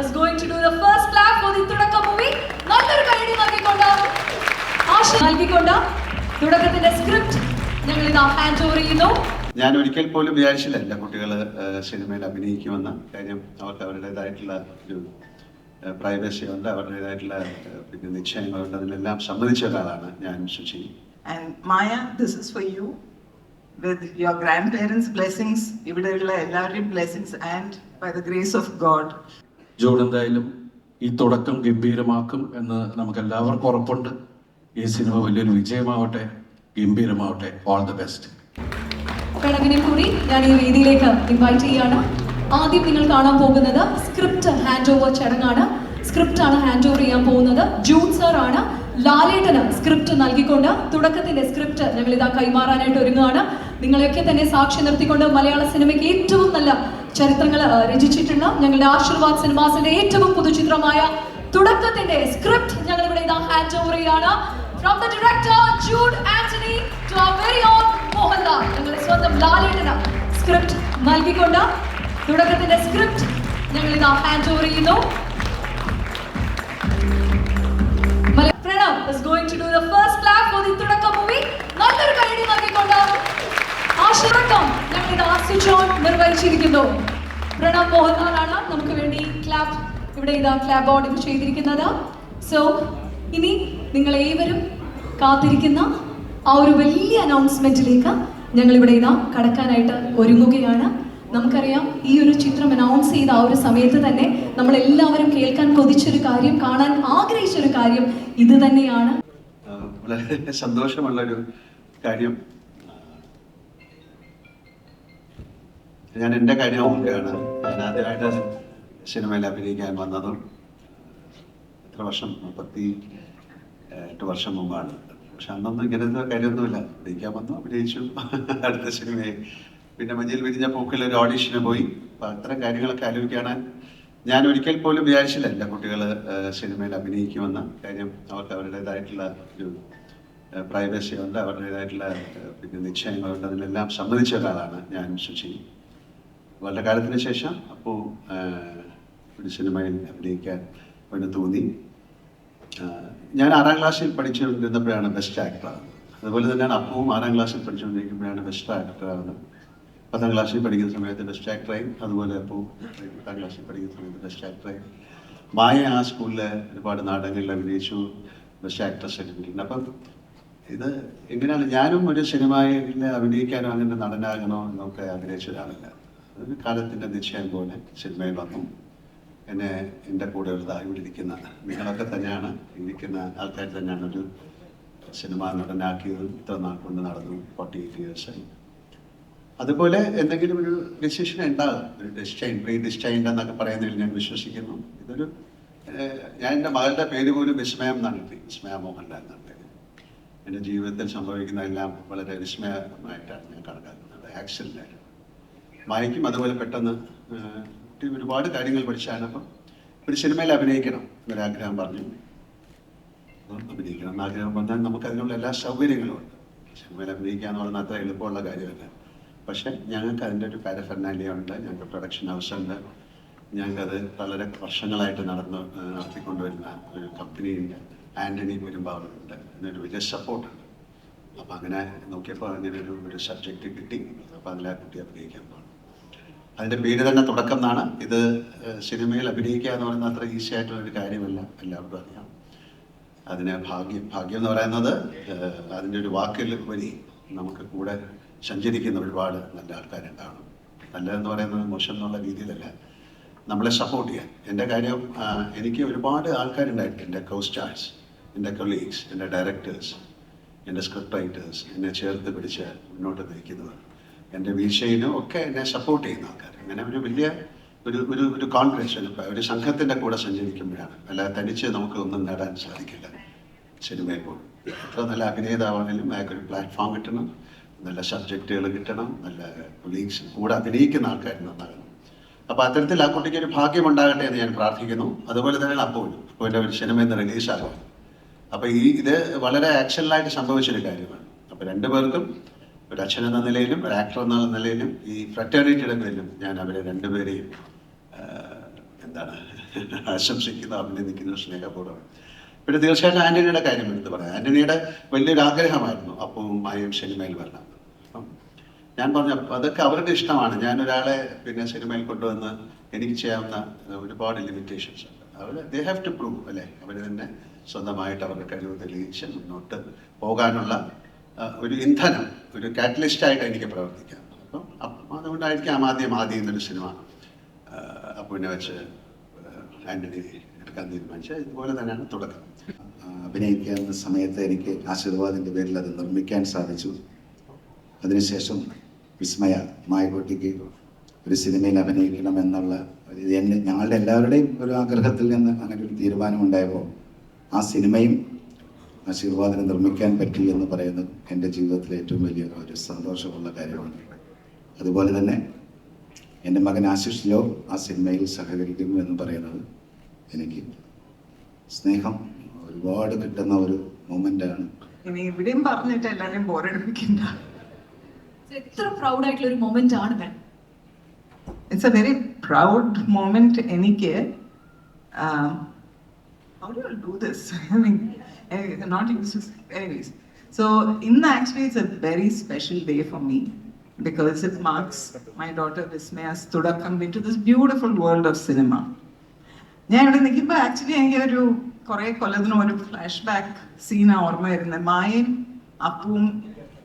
is going to do the first clap for the തുടക്ക movie നല്ലൊരു കൈയടി നൽകിക്കൊണ്ട് ആശ നൽകിക്കൊണ്ട് തുടക്കത്തിന്റെ സ്ക്രിപ്റ്റ് ഞങ്ങൾ ഇതാ ഹാൻഡ് ഓവർ ചെയ്യുന്നു. ഞാൻ ഒരിക്കൽ പോലും വിചാരിച്ചില്ല എന്റെ കുട്ടികൾ സിനിമയിൽ അഭിനയിക്കുമെന്ന്. കാര്യം അവർക്ക് അവരുടേതായിട്ടുള്ള ഒരു പ്രൈവസി ഉണ്ട് അവരുടേതായിട്ടുള്ള പിന്നെ നിശ്ചയങ്ങളുണ്ട്. അതിലെല്ലാം സമ്മതിച്ച ഒരാളാണ് ഞാൻ ശുചി മായ this is for you with your grand parents blessings ഇവിടെയുള്ള എല്ലാവരുടെയും blessings and by the grace of God. John എന്തായാലും ഈ തുടക്കം ഗംഭീരമാക്കും എന്ന് നമുക്ക് എല്ലാവർക്കും ഉറപ്പുണ്ട്. ഈ സിനിമ വലിയൊരു വിജയമാവട്ടെ ഗംഭീരമാവട്ടെ. ഓൾ ദി ബെസ്റ്റ് പ്രണവിനെ കൂടി ഞാൻ ഈ വേദിയിലേക്ക് ഇൻവൈറ്റ് ചെയ്യാണ്. ആദ്യം നിങ്ങൾ കാണാൻ പോകുന്നത് സ്ക്രിപ്റ്റ് ഹാൻഡ് ഓവർ ചടങ്ങാണ്. സ്ക്രിപ്റ്റ് ആണ് ഹാൻഡ് ഓവർ ചെയ്യാൻ പോകുന്നത്. ജൂൺ സർ ആണ്. ലാലേട്ടന് സ്ക്രിപ്റ്റ് നൽകിക്കൊണ്ട് തുടക്കത്തിന്റെ സ്ക്രിപ്റ്റ് ഞങ്ങൾ ഇതാ കൈമാറാനായിട്ട് ഒരുങ്ങുകയാണ്. നിങ്ങളെയൊക്കെ തന്നെ സാക്ഷി നിർത്തിക്കൊണ്ട് മലയാള സിനിമയ്ക്ക് ഏറ്റവും നല്ല ചരിത്രങ്ങൾ രചിച്ചിട്ടുള്ള ഞങ്ങളുടെ ആശീർവാദ് സിനിമാസിന്റെ ഏറ്റവും പുതുചിത്രമായ തുടക്കത്തിന്റെ സ്ക്രിപ്റ്റ് ഞങ്ങൾ ഇവിടെ ഇതാ ഹാൻഡ് ഓവർ ചെയ്യാണ്. From the director Jude Antony to our very own Mohanlal. ഞങ്ങളുടെ സ്വന്തം ലാലേട്ടന് സ്ക്രിപ്റ്റ് നൽകിക്കൊണ്ട് തുടക്കത്തിന്റെ സ്ക്രിപ്റ്റ് ഞങ്ങൾ ഇതാ ഹാൻഡ് ഓവർ ചെയ്യുന്നു. Is going to do the first clap for the തുടക്ക movie. നല്ലൊരു കൈയടി നൽകിക്കൊണ്ട് ആശീർവട്ടം ഞങ്ങൾ ഇത് ആസ്വദിച്ചോൺ നിർവഹിച്ചിരിക്കുന്നു. പ്രണവ് മോഹൻലാലാണ് നമുക്ക് വേണ്ടി ക്ലാപ്പ് ഇവിടെ ഇതാ ക്ലാബ് ഓർഡർ ചെയ്തിരിക്കുന്നത്. സോ ഇനി നിങ്ങൾ ഏവരും കാത്തിരിക്കുന്ന ആ ഒരു വലിയ അനൗൺസ്മെന്റിലേക്ക് ഞങ്ങൾ ഇവിടെ ഇതാ കടക്കാനായിട്ട് ഒരുങ്ങുകയാണ്. നമുക്കറിയാം ഈ ഒരു ചിത്രം അനൗൺസ് ചെയ്ത ആ ഒരു സമയത്ത് തന്നെ നമ്മൾ എല്ലാവരും കേൾക്കാൻ കൊതിച്ചൊരു കാര്യം കാണാൻ ആഗ്രഹിച്ചൊരു കാര്യം ഇത് തന്നെയാണ്. വളരെ സന്തോഷമുള്ള ഒരു കാര്യം. ഞാൻ എന്റെ കാര്യം ഞാൻ ആദ്യമായിട്ട് സിനിമയിൽ അഭിനയിക്കാൻ വന്നതും എത്ര വർഷം? മുപ്പത്തി എട്ട് വർഷം മുമ്പാണ്. പക്ഷെ അന്നൊന്നും ഇങ്ങനത്തെ കാര്യമൊന്നുമില്ല. അഭിനയിക്കാൻ വന്നു അഭിനയിച്ചു. അടുത്ത സിനിമയിൽ പിന്നെ മഞ്ഞിൽ വിരിഞ്ഞ പൂക്കിൽ ഒരു ഓഡീഷന് പോയി. അപ്പം അത്തരം കാര്യങ്ങളൊക്കെ ആലോചിക്കുകയാണ് ഞാൻ ഒരിക്കൽ പോലും വിചാരിച്ചില്ല എന്റെ കുട്ടികൾ സിനിമയിൽ അഭിനയിക്കുമെന്ന് കാര്യം. അവർക്ക് അവരുടേതായിട്ടുള്ള ഒരു പ്രൈവസി ഉണ്ട്. അവരുടേതായിട്ടുള്ള പിന്നെ നിശ്ചയങ്ങളുണ്ട്. അതിലെല്ലാം സംബന്ധിച്ച ഒരാളാണ് ഞാൻ ശുചി വളരെ കാലത്തിന് ശേഷം അപ്പോൾ ഒരു സിനിമയിൽ അഭിനയിക്കാൻ വേണ്ടി തോന്നി. ഞാൻ ആറാം ക്ലാസ്സിൽ പഠിച്ചുകൊണ്ടിരുന്നപ്പോഴാണ് ബെസ്റ്റ് ആക്ടർ അതുപോലെ തന്നെയാണ് അപ്പവും ആറാം ക്ലാസ്സിൽ പഠിച്ചുകൊണ്ടിരിക്കുമ്പോഴാണ് ബെസ്റ്റ് ആവുന്നത് പത്താം ക്ലാസ്സിൽ പഠിക്കുന്ന സമയത്ത് ബെസ്റ്റ് ട്രെയിൻ അതുപോലെ ഇപ്പോൾ പത്താം ക്ലാസ്സിൽ പഠിക്കുന്ന സമയത്ത് ബെസ്റ്റ് ട്രെയിൻ മായ ആ സ്കൂളിൽ ഒരുപാട് നാടകങ്ങളിൽ അഭിനയിച്ചു. ബെസ്റ്റ് ആക്ട്രസ് കിട്ടിയിട്ടുണ്ട് അപ്പം ഇത് എങ്ങനെയാണ്? ഞാനും ഒരു സിനിമയിൽ അഭിനയിക്കാനോ അങ്ങനെ നടനാകണോ എന്നൊക്കെ ആഗ്രഹിച്ച ഒരാളല്ല. ഒരു കാലത്തിന്റെ നിശ്ചയം പോലെ സിനിമയിൽ വന്നു. എന്നെ എന്റെ കൂടെ ഇവിടെ ഇരിക്കുന്ന നിങ്ങളൊക്കെ തന്നെയാണ്. ഇരിക്കുന്ന ആൾക്കാർ തന്നെയാണ് ഒരു സിനിമ നടനാക്കിയതും ഇത്ര നാൾ കൊണ്ട് നടന്നു. ഫോർട്ടി എയ്റ്റ് ഇയേഴ്സായി അതുപോലെ എന്തെങ്കിലും ഒരു ഡിസിഷൻ ഉണ്ടാകും. ഒരു ഡിസ്റ്റൈൻ പ്രീ ഡിസ്റ്റൈൻഡ് എന്നൊക്കെ പറയുന്നതിൽ ഞാൻ വിശ്വസിക്കുന്നു. ഇതൊരു ഞാൻ എന്റെ മകളുടെ പേര് പോലും വിസ്മയം എന്നാണ്. വിസ്മയ മോഹൻലാൽ പേര് എന്റെ ജീവിതത്തിൽ സംഭവിക്കുന്നതെല്ലാം വളരെ വിസ്മയമായിട്ടാണ് ഞാൻ കണക്കാക്കുന്നത്. ആക്സിഡന്റ് മായയ്ക്കും അതുപോലെ പെട്ടെന്ന് കുട്ടി ഒരുപാട് കാര്യങ്ങൾ പഠിച്ചാണ്. അപ്പം ഒരു സിനിമയിൽ അഭിനയിക്കണം എന്നൊരാഗ്രഹം പറഞ്ഞു. അഭിനയിക്കണം എന്ന് ആഗ്രഹം പറഞ്ഞാൽ നമുക്ക് അതിനുള്ള എല്ലാ സൗകര്യങ്ങളും ഉണ്ട്. സിനിമയിൽ അഭിനയിക്കുക എന്ന് പറഞ്ഞാൽ അത്ര എളുപ്പമുള്ള കാര്യമല്ല. പക്ഷെ ഞങ്ങൾക്ക് അതിന്റെ ഒരു പാരഫർണാലിയ ഉണ്ട് ഞങ്ങൾക്ക് പ്രൊഡക്ഷൻ ഹൗസ് ഉണ്ട്. ഞങ്ങൾക്കത് വളരെ വർഷങ്ങളായിട്ട് നടന്ന് നടത്തിക്കൊണ്ടുവരുന്ന ഒരു കമ്പനിയുണ്ട് ആന്റണി പെരുമ്പാവൂരുണ്ട് അതിനൊരു വലിയ സപ്പോർട്ടുണ്ട് അപ്പം അങ്ങനെ നോക്കിയപ്പോൾ അങ്ങനെ ഒരു ഒരു സബ്ജക്റ്റ് കിട്ടി. അപ്പോൾ അതിലെ കുട്ടി അഭിനയിക്കാൻ പോകണം അതിന്റെ പേര് തന്നെ തുടക്കം എന്നാണ്. ഇത് സിനിമയിൽ അഭിനയിക്കുക എന്ന് പറയുന്നത് അത്ര ഈസി ആയിട്ടുള്ളൊരു കാര്യമല്ല. എല്ലാവർക്കും അറിയാം. അതിന് ഭാഗ്യം ഭാഗ്യം എന്ന് പറയുന്നത് അതിന്റെ ഒരു വാക്കിൽ വരി നമുക്ക് കൂടെ സഞ്ചരിക്കുന്ന ഒരുപാട് നല്ല ആൾക്കാരുണ്ടാവണം. നല്ലതെന്ന് പറയുന്നത് മോശം എന്നുള്ള രീതിയിലല്ല. നമ്മളെ സപ്പോർട്ട് ചെയ്യാൻ. എന്റെ കാര്യം എനിക്ക് ഒരുപാട് ആൾക്കാരുണ്ടായിട്ടുണ്ട്. എന്റെ കോ സ്റ്റാർസ് എന്റെ കൊളീഗ്സ് എന്റെ ഡയറക്ടേഴ്സ് എന്റെ സ്ക്രിപ്റ്റ് റൈറ്റേഴ്സ് എന്നെ ചേർത്ത് പിടിച്ച് മുന്നോട്ട് നയിക്കുന്നവർ. എന്റെ വീഴ്ചയിലും ഒക്കെ എന്നെ സപ്പോർട്ട് ചെയ്യുന്ന ആൾക്കാർ. അങ്ങനെ ഒരു വലിയ ഒരു ഒരു ഒരു കോൺഗ്രസ് ഒരു സംഘത്തിന്റെ കൂടെ സഞ്ചരിക്കുമ്പോഴാണ്. അല്ലാതെ തനിച്ച് നമുക്ക് ഒന്നും നേടാൻ സാധിക്കില്ല സിനിമയിൽ പോലും എത്ര നല്ല അഭിനേതാവാണെങ്കിലും അയാൾക്കൊരു പ്ലാറ്റ്ഫോം കിട്ടണം. നല്ല സബ്ജക്റ്റുകൾ കിട്ടണം നല്ല കൊളീഗ്സ് കൂടെ അഭിനയിക്കുന്ന ആൾക്കാർ നന്നാകണം അപ്പോൾ അത്തരത്തിൽ ആ കുട്ടിക്ക് ഒരു ഭാഗ്യം ഉണ്ടാകട്ടെ എന്ന് ഞാൻ പ്രാർത്ഥിക്കുന്നു. അതുപോലെ തന്നെ അപ്പോഴും അപ്പോഴിന്റെ ഒരു സിനിമ ഇന്ന് റിലീസാകും അപ്പോൾ ഈ ഇത് വളരെ ആക്ഷനിലായിട്ട് സംഭവിച്ചൊരു കാര്യമാണ്. അപ്പോൾ രണ്ടുപേർക്കും ഒരു അച്ഛൻ എന്ന നിലയിലും ഒരു ആക്ടർ എന്ന നിലയിലും ഈ ഫ്രറ്റേണിറ്റിയുടെ പേരിലും ഞാൻ അവരെ രണ്ടുപേരെയും എന്താണ് ആശംസിക്കുന്നു അഭിനന്ദിക്കുന്നു സ്നേഹപൂർവം. പിന്നെ തീർച്ചയായിട്ടും ആന്റണിയുടെ കാര്യം എടുത്ത് പറയാം. ആന്റണിയുടെ വലിയൊരു ആഗ്രഹമായിരുന്നു അപ്പവും മായയും സിനിമയിൽ വരണം. ഞാൻ പറഞ്ഞു അതൊക്കെ അവരുടെ ഇഷ്ടമാണ്. ഞാൻ ഒരാളെ പിന്നെ സിനിമയിൽ കൊണ്ടുവന്ന് എനിക്ക് ചെയ്യാവുന്ന ഒരുപാട് ലിമിറ്റേഷൻസ് ഉണ്ട്. അവർ ദേ ഹാവ് ടു പ്രൂവ് അല്ലേ? അവർ തന്നെ സ്വന്തമായിട്ട് അവരുടെ കഴിവ് തെളിയിച്ച് മുന്നോട്ട് പോകാനുള്ള ഒരു ഇന്ധനം ഒരു കാറ്റലിസ്റ്റ് ആയിട്ട് എനിക്ക് പ്രവർത്തിക്കാം. അപ്പം അപ്പം അതുകൊണ്ടായിരിക്കാം ആദ്യം ആദ്യം എന്നൊരു സിനിമ ആ, അപ്പുവിനെ വെച്ച് ആന്റണി എടുക്കാൻ തീരുമാനിച്ചത്. ഇതുപോലെ തന്നെയാണ് തുടക്കം. അഭിനയിക്കുന്ന സമയത്ത് എനിക്ക് ആശീർവാദിന്റെ പേരിൽ അത് നിർമ്മിക്കാൻ സാധിച്ചു. അതിനുശേഷം വിസ്മയ മായക്കുട്ടിക്ക് ഒരു സിനിമയിൽ അഭിനയിക്കണം എന്നുള്ള എന്നെ ഞങ്ങളുടെ എല്ലാവരുടെയും ഒരു ആഗ്രഹത്തിൽ നിന്ന് അങ്ങനെ ഒരു തീരുമാനമുണ്ടായപ്പോൾ ആ സിനിമയും ആശീർവാദിനെ നിർമ്മിക്കാൻ പറ്റി എന്ന് പറയുന്നത് എന്റെ ജീവിതത്തിലെ ഏറ്റവും വലിയ ഒരു സന്തോഷമുള്ള കാര്യമാണ്. അതുപോലെ തന്നെ എന്റെ മകൻ ആശിഷ് ലോ ആ സിനിമയിൽ സഹകരിക്കുന്നു എന്ന് പറയുന്നത് എനിക്ക് സ്നേഹം ഒരുപാട് കിട്ടുന്ന ഒരു മൊമെന്റാണ് ഇനി ഇവിടെയും പറഞ്ഞിട്ട് എല്ലാവരെയും ബോറടിപ്പിക്കണ്ട എത്ര പ്രൗഡ് ആയിട്ടുള്ള ഒരു മൊമെന്റ് ആണ് ma'am. It's a very proud moment എനിക്ക്. do do do this I mean not use Anyways, so ഇന്ന് actually it's a very special day for me because it marks my daughter Vismaya's തുടക്കം into this beautiful world of cinema. ഞാൻ ഇവിടെ നിൽക്കുമ്പോൾ actually എനിക്ക് ഒരു കുറേ കൊല്ലത്തിനും ഒരു flash back സീനാണ് ഓർമ്മ വരുന്നത്. മായയും അപ്പുവും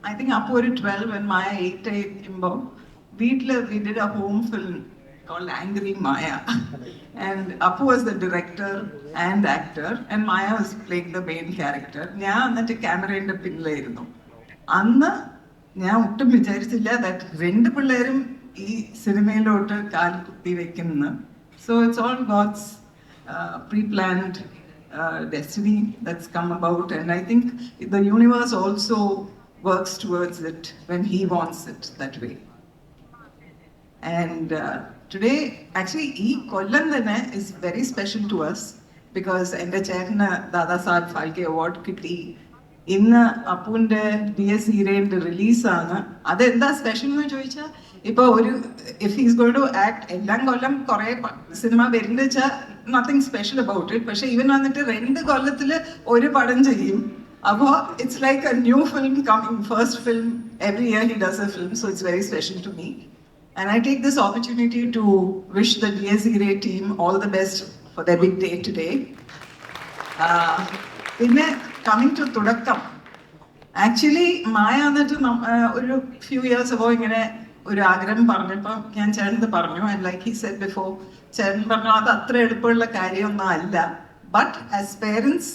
ഐ തിങ്ക് അപ്പു ഒരു ട്വൽവ് ആൻഡ് മായ എയ്റ്റ് ആയിരിക്കുമ്പോൾ വീട്ടിൽ we home film called Angry Maya. and Apu was the director and actor, and Maya was playing the main character. ഞാൻ എന്നിട്ട് ക്യാമറയുടെ പിന്നിലായിരുന്നു അന്ന് ഞാൻ ഒട്ടും വിചാരിച്ചില്ല ദാറ്റ് രണ്ട് പിള്ളേരും ഈ സിനിമയിലോട്ട് കാൽ കുത്തി വെക്കുന്നു so it's all God's pre planned destiny that's come about and I think the universe also works towards it when he wants it that way And uh, today, actually, ഈ കൊല്ലം തന്നെ is very special to us because എന്റെ ചേട്ടന് Dada Saheb Phalke award കിട്ടി. ഇന്ന് അപ്പുവിന്റെ D S ഹീറേന്റെ റിലീസാണ് അതെന്താ special എന്ന് ചോദിച്ചാൽ ഇപ്പോൾ ഒരു if he's going to act എല്ലാം കൊല്ലം കുറേ സിനിമ വരുന്നത് വെച്ചാൽ നത്തിങ് സ്പെഷ്യൽ അബൌട്ട് ഇറ്റ് പക്ഷേ ഇവൻ വന്നിട്ട് രണ്ട് കൊല്ലത്തിൽ ഒരു പടം ചെയ്യും. അപ്പോൾ it's like a new film coming first film every year he does a film so it's very special to me And I take this opportunity to wish the DS Ray team all the best for their big day today. Uh, പിന്നെ coming to തുടക്കം. Actually Maya എന്നിട്ട് ഒരു few years അപ്പോ ഇങ്ങനെ ഒരു ആഗ്രഹം പറഞ്ഞപ്പോൾ ഞാൻ ചേട്ടൻ പറഞ്ഞു and like he said before ചേട്ടൻ പറഞ്ഞു അത് അത്ര എളുപ്പമുള്ള കാര്യമൊന്നും അല്ല. ബട്ട് ആസ് പേരൻസ്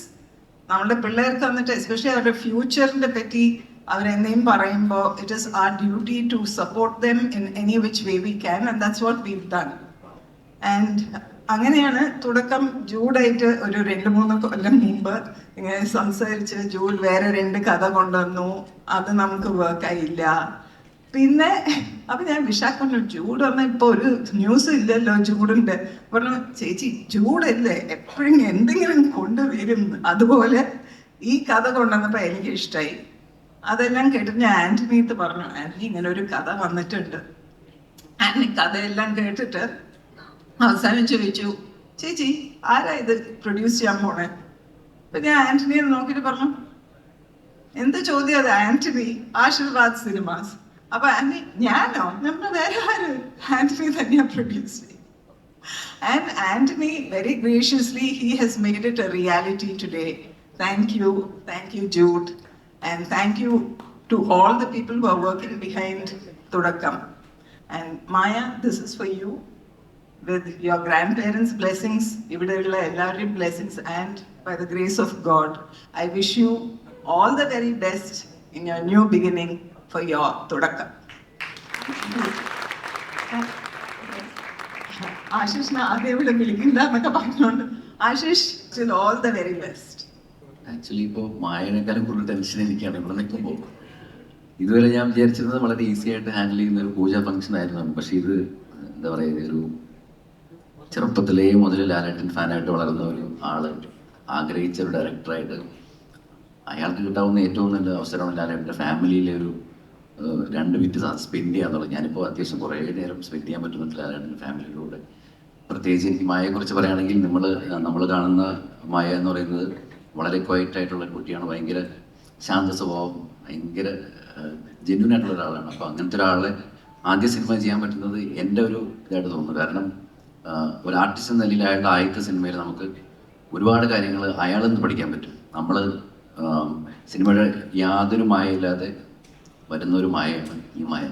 നമ്മുടെ പിള്ളേർക്ക് വന്നിട്ട് എസ്പെഷ്യലി അവരുടെ ഫ്യൂച്ചറിനെ പറ്റി അവരെന്തെയും പറയുമ്പോൾ it is our duty to support them in any which way we can and that's what we done and അങ്ങനെയാണ് തുടക്കം. ജൂഡായിട്ട് ഒരു രണ്ട് മൂന്ന് കൊല്ലം മുമ്പ് ഇങ്ങനെ സംസാരിച്ച് ജൂഡ് വേറെ രണ്ട് കഥ കൊണ്ടുവന്നു. അത് നമുക്ക് വർക്ക് ആയില്ല. പിന്നെ അപ്പൊ ഞാൻ വിശാഖ പറഞ്ഞു ചൂട് വന്ന ഇപ്പൊ ഒരു ന്യൂസ് ഇല്ലല്ലോ ചൂടുണ്ട് പറഞ്ഞു ചേച്ചി ചൂടല്ലേ? എപ്പോഴും എന്തെങ്കിലും കൊണ്ടുവരും. അതുപോലെ ഈ കഥ കൊണ്ടുവന്നപ്പോ എനിക്ക് ഇഷ്ടമായി അതെല്ലാം കേട്ടിട്ട് ഞാൻ ആന്റണിത്ത് പറഞ്ഞു ആന്റണി ഇങ്ങനെ ഒരു കഥ വന്നിട്ടുണ്ട്. ആന്റണി കഥയെല്ലാം കേട്ടിട്ട് അവസാനം ചോദിച്ചു ചേച്ചി ആരാ ഇത് പ്രൊഡ്യൂസ് ചെയ്യാൻ പോണേ? അപ്പൊ ഞാൻ ആന്റണിയെ നോക്കിയിട്ട് പറഞ്ഞു എന്ത് ചോദ്യം അത്? Antony Aashirvad cinemas. അപ്പൊ ആന്റണി ഞാനോ നമ്മുടെ വേറെ ആര് ആന്റണി തന്നെയാ പ്രൊഡ്യൂസ് ചെയ്യും And Anthony, very graciously, he has made it a reality today. Thank you, thank you, Jude, and thank you to all the people who are working behind Tudakam. And Maya, this is for you. With your grandparents' blessings, ഇവിടെയുള്ള എല്ലാവരുടെയും blessings, and by the grace of God, I wish you all the very best in your new beginning for your തുടക്കം. ആശിഷിനെ ആദ്യം ഇവിടെ വിളിക്കണ്ട എന്നൊക്കെ പറഞ്ഞുകൊണ്ട് Ashish all the very best actually ഇപ്പോൾ മായനേക്കാളും കൂടുതൽ ടെൻഷൻ എനിക്കാണ് ഇവിടെ നിൽക്കുമ്പോൾ ഇതുവരെ ഞാൻ വിചാരിച്ചിരുന്നത് വളരെ ഈസി ആയിട്ട് ഹാൻഡിൽ ചെയ്യുന്ന ഒരു പൂജ ഫംഗ്ഷൻ ആയിരുന്നു. പക്ഷേ ഇത് എന്താ പറയുക ഒരു ചെറുപ്പത്തിലേ മുതൽ ലാലേട്ടൻ ഫാനായിട്ട് വളർന്ന ഒരു ആൾ. ആഗ്രഹിച്ച ഒരു ഡയറക്ടറായിട്ട് അയാൾക്ക് കിട്ടാവുന്ന ഏറ്റവും നല്ല അവസരമാണ് ലാലേട്ടന്റെ ഫാമിലിയിലെ ഒരു രണ്ട് മിനിറ്റ് സ്പെൻഡ് ചെയ്യാന്നുള്ളത് ഞാനിപ്പോൾ അത്യാവശ്യം കുറേ നേരം സ്പെൻഡ് ചെയ്യാൻ പറ്റുന്നുണ്ട് രണ്ട് ഫാമിലിയിലൂടെ പ്രത്യേകിച്ച് എനിക്ക് മായയെക്കുറിച്ച് പറയുകയാണെങ്കിൽ നമ്മൾ നമ്മൾ കാണുന്ന മായ എന്ന് പറയുന്നത് വളരെ ക്വയറ്റ് ആയിട്ടുള്ള കുട്ടിയാണ്. ഭയങ്കര ശാന്ത സ്വഭാവം ഭയങ്കര ജെന്യൂൻ ആയിട്ടുള്ള ഒരാളാണ്. അപ്പോൾ അങ്ങനത്തെ ഒരാളെ ആദ്യ സിനിമ ചെയ്യാൻ പറ്റുന്നത് എന്റെ ഒരു ഇതായിട്ട് തോന്നുന്നു. കാരണം ഒരു ആർട്ടിസ്റ്റ് എന്ന നിലയിൽ അയാളുടെ ആദ്യത്തെ സിനിമയിൽ നമുക്ക് ഒരുപാട് കാര്യങ്ങൾ അയാളിൽ നിന്ന് പഠിക്കാൻ പറ്റും. നമ്മൾ സിനിമയുടെ യാതൊരു മായയില്ലാതെ വരുന്ന ഒരു മായയാണ് ഈ മായ.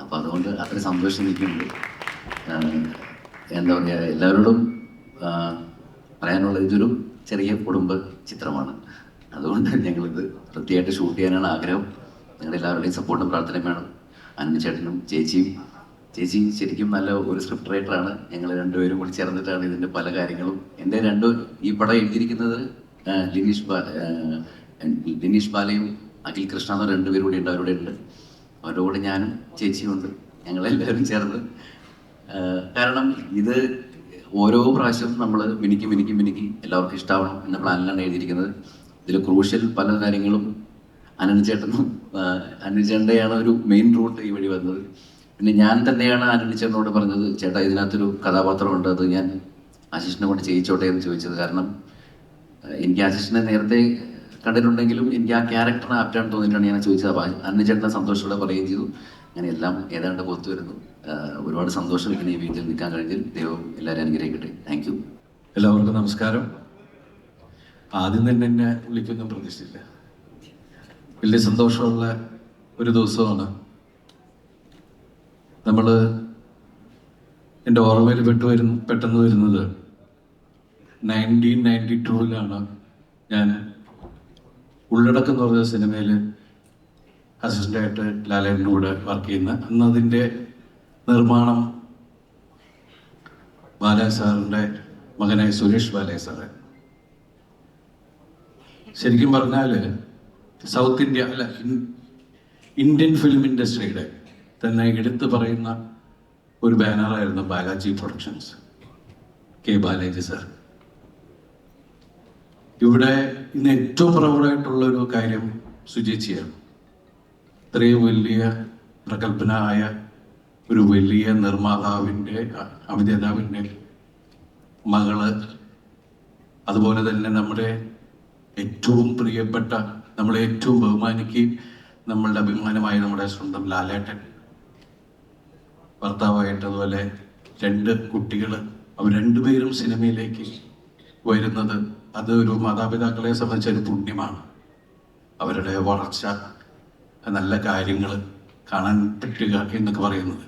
അപ്പം അതുകൊണ്ട് അത്ര സന്തോഷം നിൽക്കുന്നുണ്ട് എന്താ പറയുക എല്ലാവരോടും പറയാനുള്ളത് ഇതൊരു ചെറിയ കുടുംബ ചിത്രമാണ്. അതുകൊണ്ട് ഞങ്ങളിത് വൃത്തിയായിട്ട് ഷൂട്ട് ചെയ്യാനാണ് ആഗ്രഹം. നിങ്ങളുടെ എല്ലാവരുടെയും സപ്പോർട്ടും പ്രാർത്ഥനയും വേണം. അന്നു ചേട്ടനും ചേച്ചിയും. ചേച്ചി ശരിക്കും നല്ല ഒരു സ്ക്രിപ്റ്റ് റൈറ്ററാണ് ഞങ്ങൾ രണ്ടുപേരും കൂടി ചേർന്നിട്ടാണ് ഇതിന്റെ പല കാര്യങ്ങളും. എന്റെ രണ്ട് ഈ പടം എഴുതിയിരിക്കുന്നത് ലിനീഷ് ബാ ലിനീഷ് ബാലയും അഖിൽ കൃഷ്ണ എന്ന് രണ്ടുപേരും കൂടി ഉണ്ട് അവരുടെ ഉണ്ട്. അവരുടെ കൂടെ ഞാനും ചേച്ചിയും ഉണ്ട്. ഞങ്ങളെല്ലാവരും ചേർന്ന്. കാരണം ഇത് ഓരോ പ്രാവശ്യം നമ്മൾ മിനിക്ക് മിനിക്ക് മിനിക്ക് എല്ലാവർക്കും ഇഷ്ടമാവണം എന്ന പ്ലാനിലാണ് എഴുതിയിരിക്കുന്നത്. ഇതിൽ ക്രൂഷ്യൽ പല കാര്യങ്ങളും അനന്തചേട്ടനും അനന്തചേട്ടന്റെയാണ് ഒരു മെയിൻ റൂട്ട് ഈ വഴി വന്നത്. പിന്നെ ഞാൻ തന്നെയാണ് അനന്തചേട്ടനോട് പറഞ്ഞത് ചേട്ടാ ഇതിനകത്തൊരു കഥാപാത്രമുണ്ട്. അത് ഞാൻ ആശിഷിനെ കൊണ്ട് ചെയ്യിച്ചോട്ടെ എന്ന് ചോദിച്ചത് കാരണം എനിക്ക് ആശിഷിനെ നേരത്തെ കണ്ടിട്ടുണ്ടെങ്കിലും എനിക്ക് ആ ക്യാരക്ടറിന് ആപ്റ്റാണ് തോന്നിയിട്ടാണ് ഞാൻ ചോദിച്ചത്. അപ്പോൾ അന്നചേട്ടനെ സന്തോഷത്തോടെ പറയുകയും ചെയ്തു. അങ്ങനെ എല്ലാം ഏതാണ്ട് പുറത്തു വരുന്നു. ഒരുപാട് സന്തോഷം ഇങ്ങനെ ഈ വീട്ടിൽ നിൽക്കാൻ കഴിഞ്ഞാൽ ദൈവം എല്ലാവരും അനുഗ്രഹിക്കട്ടെ. താങ്ക് യു എല്ലാവർക്കും നമസ്കാരം. ആദ്യം തന്നെ എന്നെ വിളിക്കൊന്നും പ്രതീക്ഷിച്ചില്ല. വലിയ സന്തോഷമുള്ള ഒരു ദിവസമാണ്. നമ്മൾ എന്റെ ഓർമ്മയിൽ പെട്ടു വരുന്ന പെട്ടെന്ന് വരുന്നത് നയന്റീൻ നയന്റി ടൂവിലാണ് ഞാൻ ഉള്ളടക്കം എന്ന് പറഞ്ഞ സിനിമയിൽ അസിസ്റ്റന്റായിട്ട് ലാലേട്ടന്റെ കൂടെ വർക്ക് ചെയ്യുന്ന അന്ന് അതിന്റെ നിർമ്മാണം ബാലയ സാറിന്റെ മകനായ സുരേഷ് ബാലയ സാറ്. ശരിക്കും പറഞ്ഞാൽ സൗത്ത് ഇന്ത്യ അല്ല ഇന്ത്യൻ ഫിലിം ഇൻഡസ്ട്രിയുടെ തന്നെ എടുത്തു പറയുന്ന ഒരു ബാനറായിരുന്നു Balaji productions K Balaji sir. ഇവിടെ ഇന്ന് ഏറ്റവും പ്രൗഢമായിട്ടുള്ള ഒരു കാര്യം സുചേച്ചിയാണ്. ഇത്രയും വലിയ പ്രഗത്ഭനായ ഒരു വലിയ നിർമ്മാതാവിന്റെ അഭിനേതാവിന്റെ മകൾ അതുപോലെ തന്നെ നമ്മുടെ ഏറ്റവും പ്രിയപ്പെട്ട നമ്മളെ ഏറ്റവും ബഹുമാനിക്കുകയും നമ്മളുടെ അഭിമാനമായ നമ്മുടെ സ്വന്തം ലാലേട്ടൻ. ഭർത്താവായിട്ട് അതുപോലെ രണ്ട് കുട്ടികൾ അവർ രണ്ടുപേരും സിനിമയിലേക്ക് വരുന്നത് അത് ഒരു മാതാപിതാക്കളെ സംബന്ധിച്ച ഒരു പുണ്യമാണ്. അവരുടെ വളർച്ച നല്ല കാര്യങ്ങൾ കാണാൻ പറ്റുക എന്നൊക്കെ പറയുന്നത്.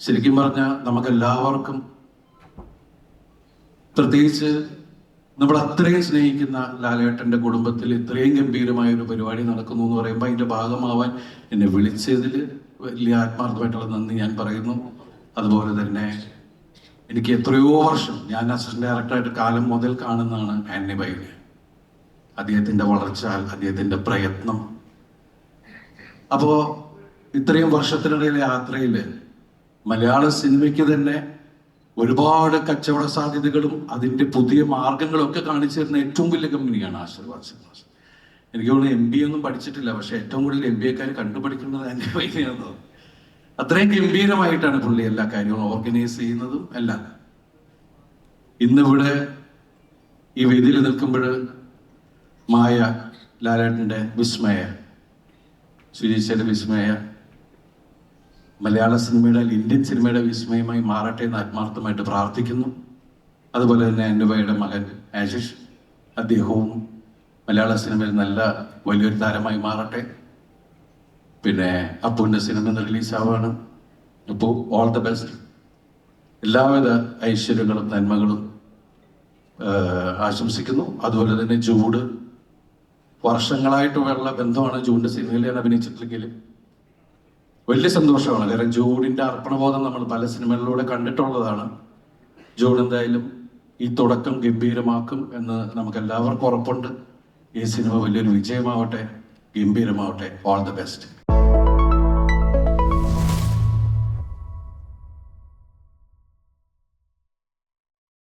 ശരിക്കും പറഞ്ഞാൽ നമുക്കെല്ലാവർക്കും പ്രത്യേകിച്ച് നമ്മൾ അത്രയും സ്നേഹിക്കുന്ന ലാലേട്ടന്റെ കുടുംബത്തിൽ ഇത്രയും ഗംഭീരമായ ഒരു പരിപാടി നടക്കുന്നു എന്ന് പറയുമ്പോൾ അതിന്റെ ഭാഗമാവാൻ എന്നെ വിളിച്ചതിൽ വലിയ ആത്മാർത്ഥമായിട്ടുള്ള നന്ദി ഞാൻ പറയുന്നു. അതുപോലെ തന്നെ എനിക്ക് എത്രയോ വർഷം ഞാൻ അസിസ്റ്റന്റ് ഡയറക്ടറായിട്ട് കാലം മുതൽ കാണുന്നതാണ് ആന്റണി ബൈനെ അദ്ദേഹത്തിന്റെ വളർച്ച അദ്ദേഹത്തിന്റെ പ്രയത്നം. അപ്പോൾ ഇത്രയും വർഷത്തിനിടയിലെ യാത്രയിൽ മലയാള സിനിമയ്ക്ക് തന്നെ ഒരുപാട് കച്ചവട സാധ്യതകളും അതിന്റെ പുതിയ മാർഗങ്ങളും ഒക്കെ കാണിച്ചു തരുന്ന ഏറ്റവും വലിയ കമ്പനിയാണ് ആശീർവാദ് സിനിമാസ്. എനിക്ക് തോന്നുന്നു എം ബി ഒന്നും പഠിച്ചിട്ടില്ല പക്ഷെ ഏറ്റവും കൂടുതൽ എം ബി എക്കാർ കണ്ടുപഠിക്കുന്നത് എന്റെ വൈകിയാണ് അത്രയും ഗംഭീരമായിട്ടാണ് പുള്ളി എല്ലാ കാര്യങ്ങളും ഓർഗനൈസ് ചെയ്യുന്നതും എല്ലാം. ഇന്നിവിടെ ഈ വേദിയിൽ നിൽക്കുമ്പോൾ മായ ലാലേട്ടന്റെ വിസ്മയ സുജീഷയുടെ വിസ്മയ മലയാള സിനിമയുടെ ഇന്ത്യൻ സിനിമയുടെ വിസ്മയമായി മാറട്ടെ എന്ന് ആത്മാർത്ഥമായിട്ട് പ്രാർത്ഥിക്കുന്നു. അതുപോലെ തന്നെ വയുടെ മകൻ ആശിഷ് അദ്ദേഹവും മലയാള സിനിമയിൽ നല്ല വലിയൊരു താരമായി മാറട്ടെ. പിന്നെ അപ്പുവിന്റെ സിനിമ ഇന്ന് റിലീസാവാണ്. അപ്പോൾ ഓൾ ദ ബെസ്റ്റ് എല്ലാവിധ ഐശ്വര്യങ്ങളും നന്മകളും ആശംസിക്കുന്നു. അതുപോലെ തന്നെ ജൂഡ് വർഷങ്ങളായിട്ടുള്ള ബന്ധമാണ് ജൂഡിന്റെ സിനിമയിൽ ഞാൻ അഭിനയിച്ചിട്ടില്ലെങ്കിലും വലിയ സന്തോഷമാണ്. കാരണം ജൂഡിന്റെ അർപ്പണബോധം നമ്മൾ പല സിനിമകളിലൂടെ കണ്ടിട്ടുള്ളതാണ്. ജൂഡ് എന്തായാലും ഈ തുടക്കം ഗംഭീരമാക്കും എന്ന് നമുക്ക് എല്ലാവർക്കും ഉറപ്പുണ്ട്. ഈ സിനിമ വലിയൊരു വിജയമാവട്ടെ ഗംഭീരമാവട്ടെ. All the best